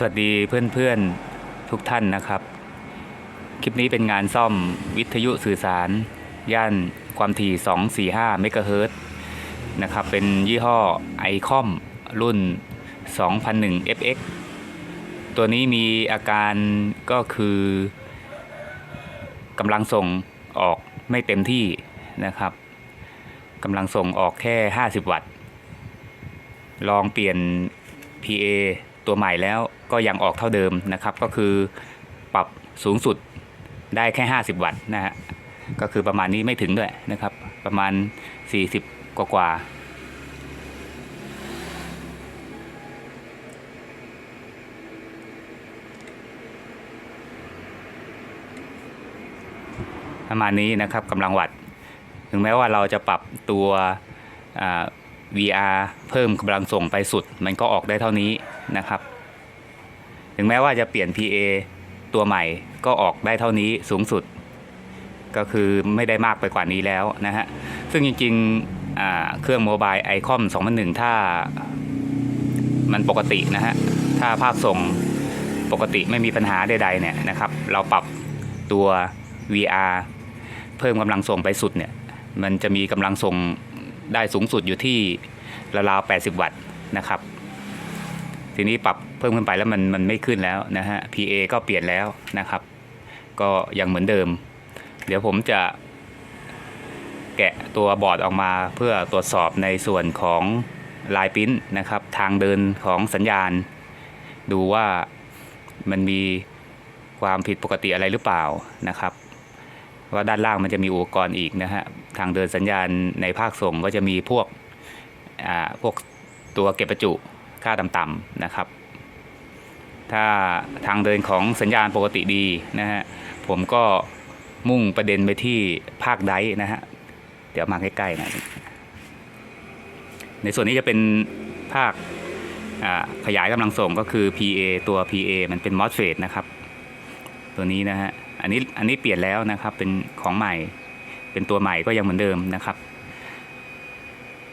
สวัสดีเพื่อนๆทุกท่านนะครับ คลิปนี้เป็นงานซ่อมวิทยุสื่อสาร ย่านความถี่ 245 เมกะเฮิรตนะครับ เป็นยี่ห้อไอคอมรุ่น 2001 FX ตัวนี้มีอาการก็คือกำลังส่งออกไม่เต็มที่นะครับกำลังส่งออกแค่ 50 วัตต์ ลองเปลี่ยน PA ตัวใหม่แล้วก็ยังออกเท่าเดิมนะครับ ก็คือปรับสูงสุดได้แค่ 50 วัตต์นะฮะก็คือประมาณนี้ไม่ถึงด้วยนะครับ ประมาณ 40 กว่ากว่าประมาณนี้นะครับกำลังวัตต์ถึงแม้ว่าเราจะปรับตัวอ่า VR เพิ่มกำลังส่งไปสุด มันก็ออกได้เท่านี้นะครับ ถึงแม้ว่าจะเปลี่ยน PA ตัวใหม่ก็ออกได้เท่านี้สูงสุด ก็คือไม่ได้มากไปกว่านี้แล้วนะฮะ ซึ่งจริงๆเครื่องโมบายไอคอม2001 ถ้ามันปกตินะฮะ ถ้าภาพส่งปกติไม่มีปัญหาใดๆเนี่ยนะครับ เราปรับตัว VR เพิ่มกำลังส่งไปสุดเนี่ย มันจะมีกำลังส่ง ได้สูงสุดอยู่ที่ราวๆ80 วัตต์นะครับ ทีนี้ปรับเพิ่มขึ้นไปแล้วมันมันไม่ขึ้นแล้วนะฮะ PA ก็เปลี่ยนแล้วนะครับ ก็ยังเหมือนเดิม เดี๋ยวผมจะแกะตัวบอร์ดออกมาเพื่อตรวจสอบในส่วนของลายปิ้นนะครับ ทางเดินของสัญญาณ ดูว่ามันมีความผิดปกติอะไรหรือเปล่านะครับว่าด้านล่างมันจะมีอุปกรณ์อีกนะฮะ ทางเดินสัญญาณในภาคส่งก็จะมีพวกพวกตัวเก็บประจุค่าต่ำๆนะครับ ถ้าทางเดินของสัญญาณปกติดีนะฮะผมก็มุ่งประเด็นไปที่ภาคไดนะฮะเดี๋ยวมาใกล้ๆนะในส่วนนี้จะเป็นภาคขยายกำลังส่งก็คือ PA ตัว PA มันเป็น MOSFET นะครับ ตัวนี้นะฮะ อันนี้อันนี้เปลี่ยนแล้วนะครับเป็นของใหม่ เป็นตัวใหม่ก็ยังเหมือนเดิมนะครับ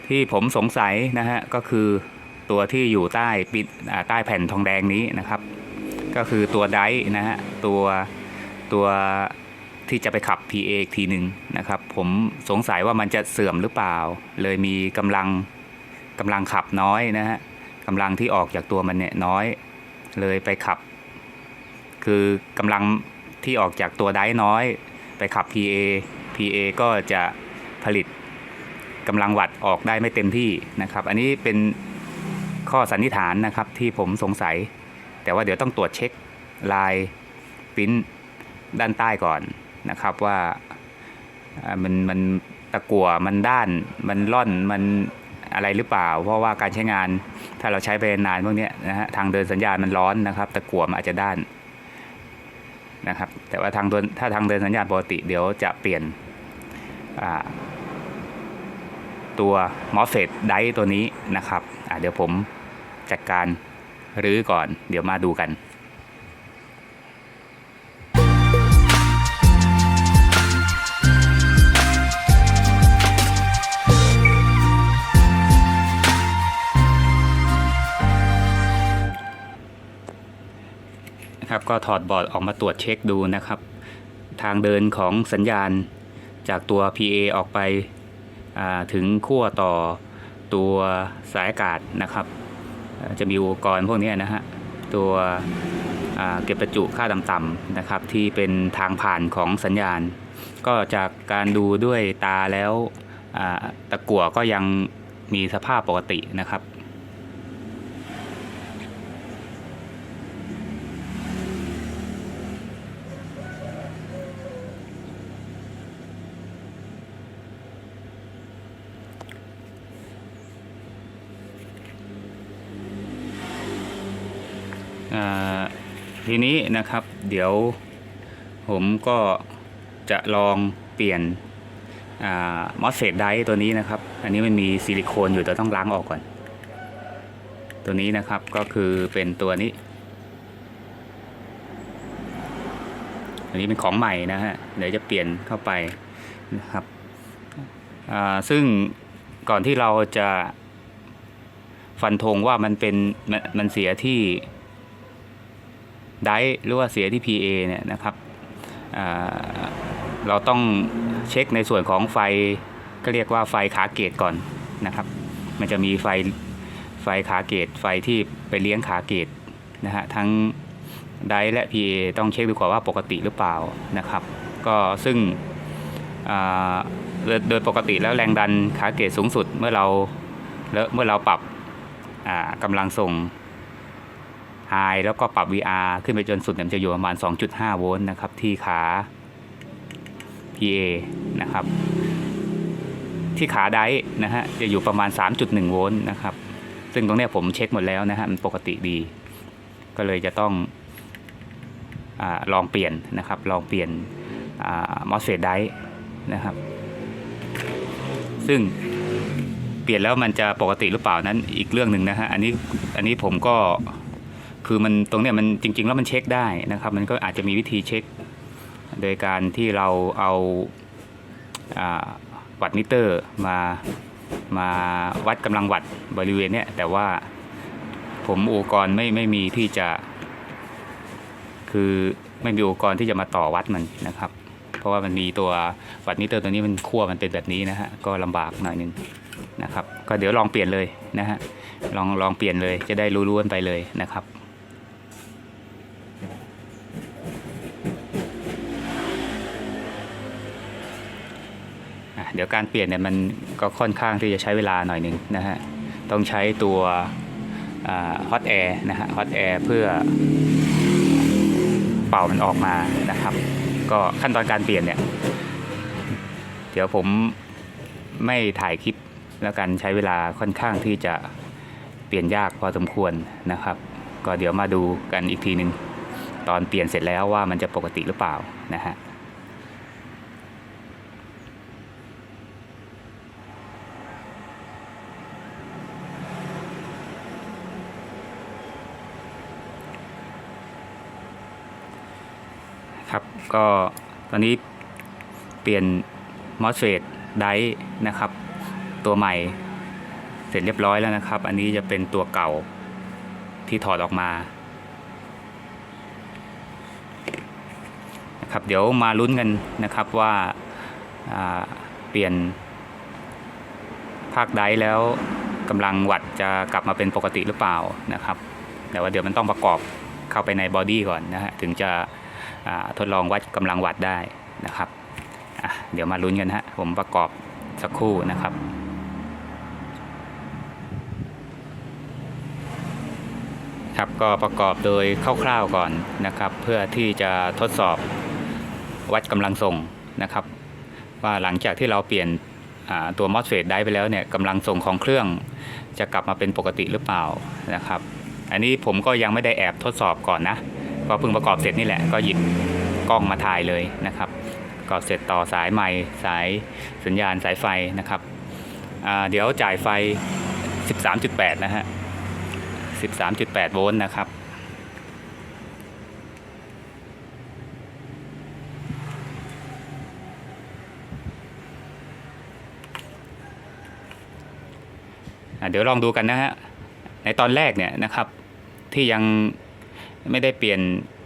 ที่ผมสงสัยนะฮะก็คือตัวที่อยู่ใต้ปิดใต้แผ่นทองแดงนี้นะครับ ก็คือตัวไดนะฮะตัวตัวที่จะไปขับ PA อีกทีหนึ่งนะครับ ผมสงสัยว่ามันจะเสื่อมหรือเปล่า เลยมีกำลังกำลังขับน้อยนะฮะกำลังที่ออกจากตัวมันเนี่ยน้อย เลยไปขับ คือกำลังที่ออกจากตัวไดน้อย ไปขับ PA PA ก็จะผลิตกำลังวัตต์ออกได้ไม่เต็มที่นะครับ อันนี้เป็นข้อสันนิษฐานนะครับที่ผมสงสัย แต่ว่าเดี๋ยวต้องตรวจเช็คลายปริ้นด้านใต้ก่อนนะครับว่ามันมันตะกั่วมันด้านมันล่อนมันอะไรหรือเปล่า เพราะว่าการใช้งานถ้าเราใช้ไปนานพวกนี้นะฮะทางเดินสัญญาณมันร้อนนะครับ ตะกั่วมันอาจจะด้าน นะครับ แต่ว่าทางเดินถ้าทางเดินสัญญาณปกติเดี๋ยวจะเปลี่ยนตัว MOSFET ไดตัวนี้นะครับเดี๋ยวผมจัดการรื้อก่อน เดี๋ยวมาดูกัน นะครับ ก็ถอดบอร์ดออกมาตรวจเช็คดูนะครับ ทางเดินของสัญญาณจากตัว PA ออกไปถึงขั้วต่อตัวสายอากาศนะครับ จะมีอุปกรณ์พวกนี้นะฮะตัวเก็บประจุค่าต่ำๆนะครับ ที่เป็นทางผ่านของสัญญาณ ก็จากการดูด้วยตาแล้วตะกั่วก็ยังมีสภาพปกตินะครับ ทีนี้นะครับเดี๋ยวผมก็จะลองเปลี่ยนมอสเฟตไดตัวนี้นะครับ อันนี้มันมีซิลิโคนอยู่แต่ต้องล้างออกก่อน ตัวนี้นะครับก็คือเป็นตัวนี้ อันนี้เป็นของใหม่นะฮะ เดี๋ยวจะเปลี่ยนเข้าไปนะครับซึ่งก่อนที่เราจะฟันธงว่ามันเป็นมันมันเสียที่ ไดร์หรือว่าเสียที่ PA เนี่ยนะครับเราต้องเช็คในส่วนของไฟก็เรียกว่าไฟขาเกตก่อนนะครับ มันจะมีไฟไฟขาเกตไฟที่ไปเลี้ยงขาเกตนะฮะทั้งไดและ PA ต้องเช็คดูก่อนว่าปกติหรือเปล่านะครับ ก็ซึ่งโดยปกติแล้วแรงดันขาเกตสูงสุดเมื่อเราเมื่อเราปรับกำลังส่ง I แล้วก็ปรับ VR ขึ้นไปจนสุดเนี่ยมันจะอยู่ประมาณ 2.5 โวลต์นะครับ ที่ขา PA นะครับ ที่ขาไดนะฮะจะอยู่ประมาณ 3.1 โวลต์นะครับ ซึ่งตรงเนี้ยผมเช็คหมดแล้วนะฮะมันปกติดี ก็เลยจะต้องอลองเปลี่ยนนะครับ ลองเปลี่ยนมอสเฟตไดนะครับ ซึ่งเปลี่ยนแล้วมันจะปกติหรือเปล่านั้นอีกเรื่องหนึ่งนะฮะ อันนี้อันนี้ผมก็ คือมันตรงเนี้ยมันจริง ๆ แล้วมันเช็คได้นะครับ มันก็อาจจะมีวิธีเช็ค โดยการที่เราเอาวัตต์มิเตอร์มามาวัดกำลังวัตต์บริเวณเนี้ยแต่ว่าผมอุปกรณ์ไม่ไม่มีที่จะ คือไม่มีอุปกรณ์ที่จะมาต่อวัดมันนะครับ เพราะว่ามันมีตัววัตต์มิเตอร์ตัวนี้มันขั้วมันเป็นแบบนี้นะฮะก็ลำบากหน่อยหนึงนะครับ ก็เดี๋ยวลองเปลี่ยนเลยนะฮะลองลองเปลี่ยนเลยจะได้รู้ๆกันไปเลยนะครับ เดี๋ยวการเปลี่ยนเนี่ยมันก็ค่อนข้างที่จะใช้เวลาหน่อยหนึ่งนะฮะต้องใช้ตัวฮอตแอร์นะฮะฮอตแอร์เพื่อเป่ามันออกมานะครับ ก็ขั้นตอนการเปลี่ยนเนี่ย เดี๋ยวผมไม่ถ่ายคลิปแล้วกันใช้เวลาค่อนข้างที่จะเปลี่ยนยากพอสมควรนะครับ ก็เดี๋ยวมาดูกันอีกทีหนึ่งตอนเปลี่ยนเสร็จแล้วว่ามันจะปกติหรือเปล่านะฮะ ก็ตอนนี้เปลี่ยนมอสเฟตไดนะครับ ตัวใหม่เสร็จเรียบร้อยแล้วนะครับ อันนี้จะเป็นตัวเก่าที่ถอดออกมานะครับเดี๋ยวมาลุ้นกันนะครับว่าาเปลี่ยนภาคไดแล้วกำลังวัดจะกลับมาเป็นปกติหรือเปล่านะครับ แต่ว่าเดี๋ยวมันต้องประกอบเข้าไปในบอดี้ก่อนนะฮะถึงจะ ทดลองวัดกำลังวัดได้นะครับ เดี๋ยวมาลุ้นกันฮะผมประกอบสักครู่นะครับครับก็ประกอบโดยคร่าวๆก่อนนะครับ เพื่อที่จะทดสอบวัดกำลังส่งนะครับ ว่าหลังจากที่เราเปลี่ยนตัว MOSFET ได้ไปแล้วเนี่ยกำลังส่งของเครื่องจะกลับมาเป็นปกติหรือเปล่านะครับ อันนี้ผมก็ยังไม่ได้แอบทดสอบก่อนนะ ก็เพิ่งประกอบเสร็จนี่แหละก็หยิบกล้องมาถ่ายเลยนะครับประกอบเสร็จต่อสายใหม่สายสัญญาณสายไฟนะครับเดี๋ยวจ่ายไฟ 13.8 นะฮะ 13.8 โวลต์นะครับ เดี๋ยวลองดูกันนะฮะ ในตอนแรกเนี่ยนะครับที่ยัง ไม่ได้เปลี่ยน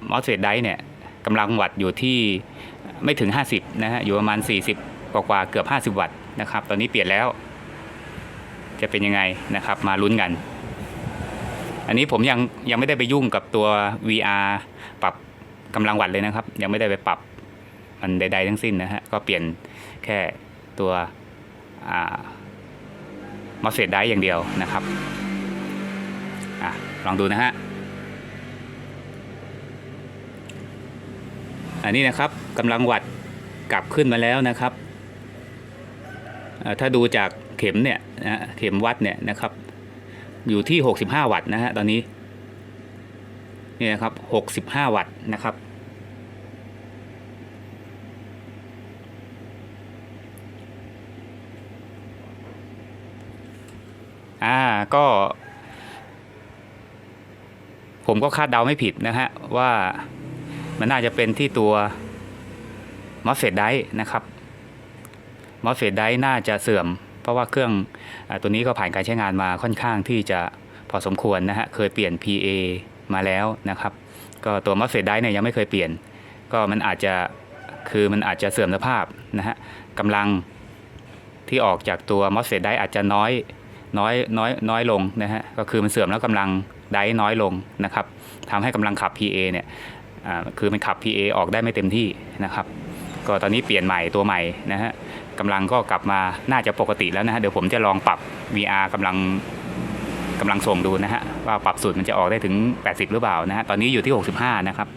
มอสเฟตไดเนี่ยกำลังวัตต์อยู่ที่ไม่ถึง 50 นะฮะ อยู่ประมาณ 40 กว่ากว่าเกือบ 50 วัตต์นะครับ ตอนนี้เปลี่ยนแล้ว จะเป็นยังไงนะครับ มาลุ้นกัน อันนี้ผมยังยังไม่ได้ไปยุ่งกับตัว VR ปรับกำลังวัตต์เลยนะครับ ยังไม่ได้ไปปรับมันใด ๆ ทั้งสิ้นนะฮะ ก็เปลี่ยนแค่ตัวมอสเฟตไดอย่างเดียวนะครับอะลองดูนะฮะ อันนี้นะครับกำลังวัดกลับขึ้นมาแล้วนะครับ ถ้าดูจากเข็มเนี่ยนะเข็มวัดเนี่ยนะครับ อยู่ที่ 65 วัตต์นะฮะตอนนี้นี่นะครับ 65 วัตต์นะครับ อ่าก็ ผมก็คาดเดาไม่ผิดนะฮะว่า มันน่าจะเป็นที่ตัวมอสเฟตไดนะครับมอสเฟตไดน่าจะเสื่อม เพราะว่าเครื่องอตัวนี้ก็ผ่านการใช้งานมาค่อนข้างที่จะพอสมควรนะฮะเคยเปลี่ยน PA มาแล้วนะครับ ก็ตัว MOSFET ไดเนี่ยยังไม่เคยเปลี่ยน ก็มันอาจจะคือมันอาจจะเสื่อมสภาพนะฮะกำลังที่ออกจากตัว MOSFET ไดอาจจะน้อยน้อยน้อยน้อยลงนะฮะก็คือมันเสื่อมแล้วกำลังไดน้อยลงนะครับทำให้กำลังขับ PA เนี่ย อ่าคือมันขับ PA ออกได้ไม่เต็มที่นะครับ ก็ตอนนี้เปลี่ยนใหม่ตัวใหม่นะฮะกำลังก็กลับมาน่าจะปกติแล้วนะฮะเดี๋ยวผมจะลองปรับ VR กำลังกำลังส่งดูนะฮะว่าปรับสุดมันจะออกได้ถึง 80 หรือเปล่านะฮะตอนนี้อยู่ที่ 65 นะครับ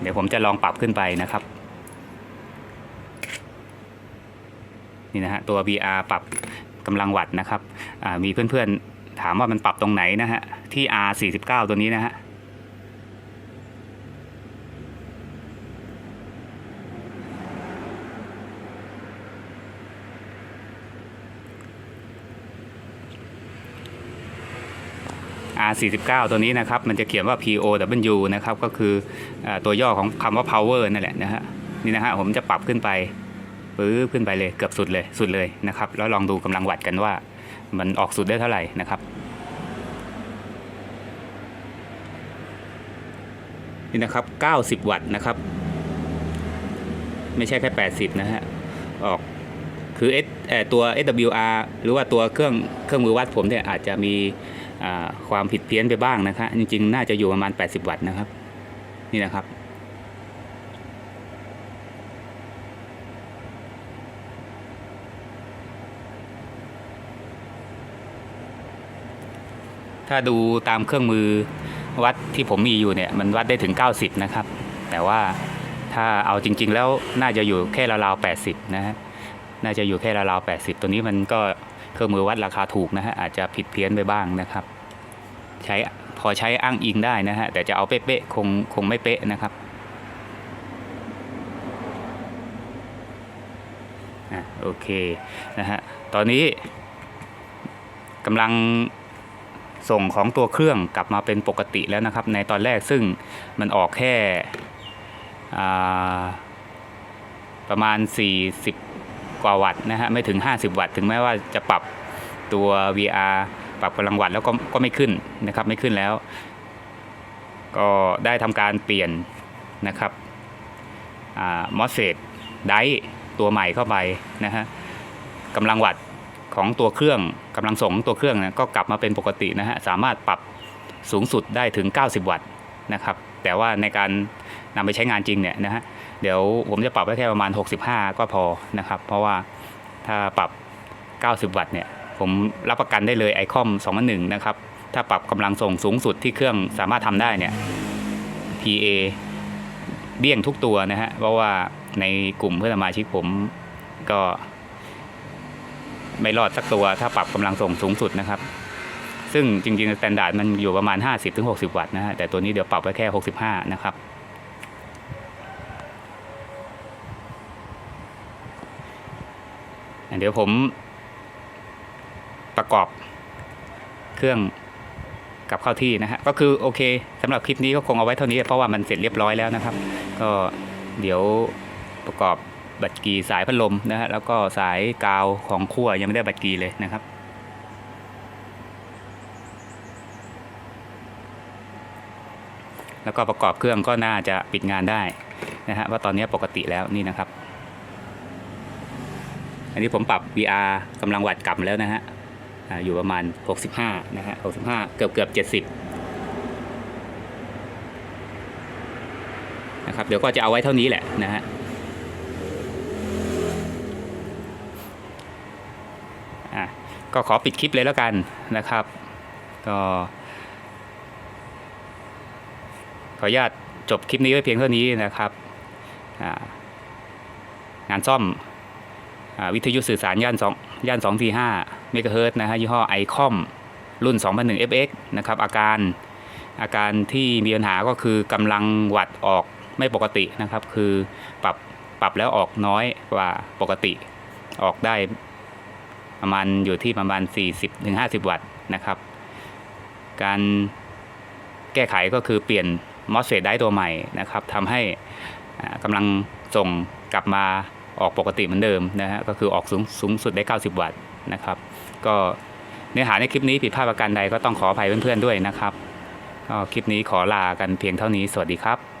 เดี๋ยวผมจะลองปรับขึ้นไปนะครับ นี่นะฮะตัว VR ปรับกำลังวัตต์นะครับมีเพื่อนๆ ถามว่ามันปรับตรงไหนนะฮะ ที่ R49 ตัวนี้นะฮะ R49 ตัวนี้นะครับ มันจะเขียนว่า POW นะครับ ก็คืออตัวย่อของคำว่า power นั่นแหละนะฮะ นี่นะฮะ ผมจะปรับขึ้นไปปื้อขึ้นไปเลย เกือบสุดเลย สุดเลยนะครับ แล้วลองดูกำลังวัดกันว่า มันออกสุดได้เท่าไหร่นะครับนี่นะครับ 90 วัตต์นะครับ ไม่ใช่แค่ 80 นะฮะ ออก คือ S เอ่อตัว SWR หรือว่าตัวเครื่องเครื่องมือวัดผมเนี่ยอาจจะมีความผิดเพี้ยนไปบ้างนะครับ จริงๆ น่าจะอยู่ประมาณ 80 วัตต์นะครับ นี่นะครับ ถ้าดูตามเครื่องมือวัดที่ผมมีอยู่เนี่ยมันวัดได้ถึง 90 นะครับ แต่ว่าถ้าเอาจริง ๆ แล้วน่าจะอยู่แค่ราวๆ80 นะฮะน่าจะอยู่แค่ราวๆ80 ตัวนี้มันก็เครื่องมือวัดราคาถูกนะฮะอาจจะผิดเพี้ยนไปบ้างนะครับ ใช้พอใช้อ้างอิงได้นะฮะแต่จะเอาเป๊ะๆคงคงไม่เป๊ะนะครับอะโอเคนะฮะตอนนี้กำลัง ส่งของตัวเครื่องกลับมาเป็นปกติแล้วนะครับ ในตอนแรกซึ่งมันออกแค่ประมาณ 40 กว่าวัตต์นะฮะไม่ถึง 50 วัตต์ถึงแม้ว่าจะปรับตัว VR ปรับกำลังวัตต์แล้วก็ก็ไม่ขึ้นนะครับไม่ขึ้นแล้ว ก็ได้ทำการเปลี่ยนนะครับมอสเฟตไดตัวใหม่เข้าไปนะฮะกำลังวัตต์ ของตัวเครื่องกำลังส่งของตัวเครื่องนะก็กลับมาเป็นปกตินะฮะสามารถปรับสูงสุดได้ถึง 90 วัตต์นะครับแต่ว่าในการนำไปใช้งานจริงเนี่ยนะฮะเดี๋ยวผมจะปรับไว้แค่ประมาณ 65 ก็พอนะครับเพราะว่าถ้าปรับ 90 วัตต์เนี่ยผมรับประกันได้เลยไอคอม2 0 1นะครับถ้าปรับกำลังส่งสูงสุดที่เครื่องสามารถทำได้เนี่ย PA เดี่ยงทุกตัวนะฮะเพราะว่าในกลุ่มเพื่อนสมาชิกผมก็ ไม่รอดสักตัว ถ้าปรับกำลังส่งสูงสุดนะครับ ซึ่งจริงๆสแตนดาร์ดมันอยู่ประมาณ 50-60 วัตต์นะฮะแต่ตัวนี้เดี๋ยวปรับไว้แค่ 65 นะครับเดี๋ยวผมประกอบเครื่องกลับเข้าที่นะฮะก็คือโอเคสำหรับคลิปนี้ก็คงเอาไว้เท่านี้เพราะว่ามันเสร็จเรียบร้อยแล้วนะครับ ก็เดี๋ยวประกอบ บัตรกีสายพัดลมนะฮะแล้วก็สายกาวของขั้วยังไม่ได้บัตรกีเลยนะครับ แล้วก็ประกอบเครื่องก็น่าจะปิดงานได้นะฮะว่าตอนนี้ปกติแล้วนี่นะครับ อันนี้ผมปรับ VR กำลังวัดกลับแล้วนะฮะอยู่ประมาณ 65 นะฮะ 65 เกือบเกือบ70 นะครับ เดี๋ยวก็จะเอาไว้เท่านี้แหละนะฮะ อะก็ขอปิดคลิปเลยแล้วกันนะครับ ก็ขออนุญาตจบคลิปนี้ไว้เพียงเท่านี้นะครับงานซ่อมอวิทยุสื่อสารย่าน2ย่าน245เมกะเฮิร์ตนะฮะยี่ห้อไอคอมรุ่น 2001 FX นะครับอาการอาการที่มีปัญหาก็คือกำลังวัดออกไม่ปกตินะครับ คือปรับปรับแล้วออกน้อยกว่าปกติออกได้ ประมาณอยู่ที่ประมาณ 40-50 วัตต์นะครับ การแก้ไขก็คือเปลี่ยนมอสเฟตได้ตัวใหม่นะครับทำให้กำลังส่งกลับมาออกปกติเหมือนเดิมนะฮะก็คือออกสูงสูงสุดได้ 90 วัตต์นะครับ ก็เนื้อหาในคลิปนี้ผิดพลาดประการใดก็ต้องขออภัยเพื่อนๆด้วยนะครับก็คลิปนี้ขอลากันเพียงเท่านี้สวัสดีครับ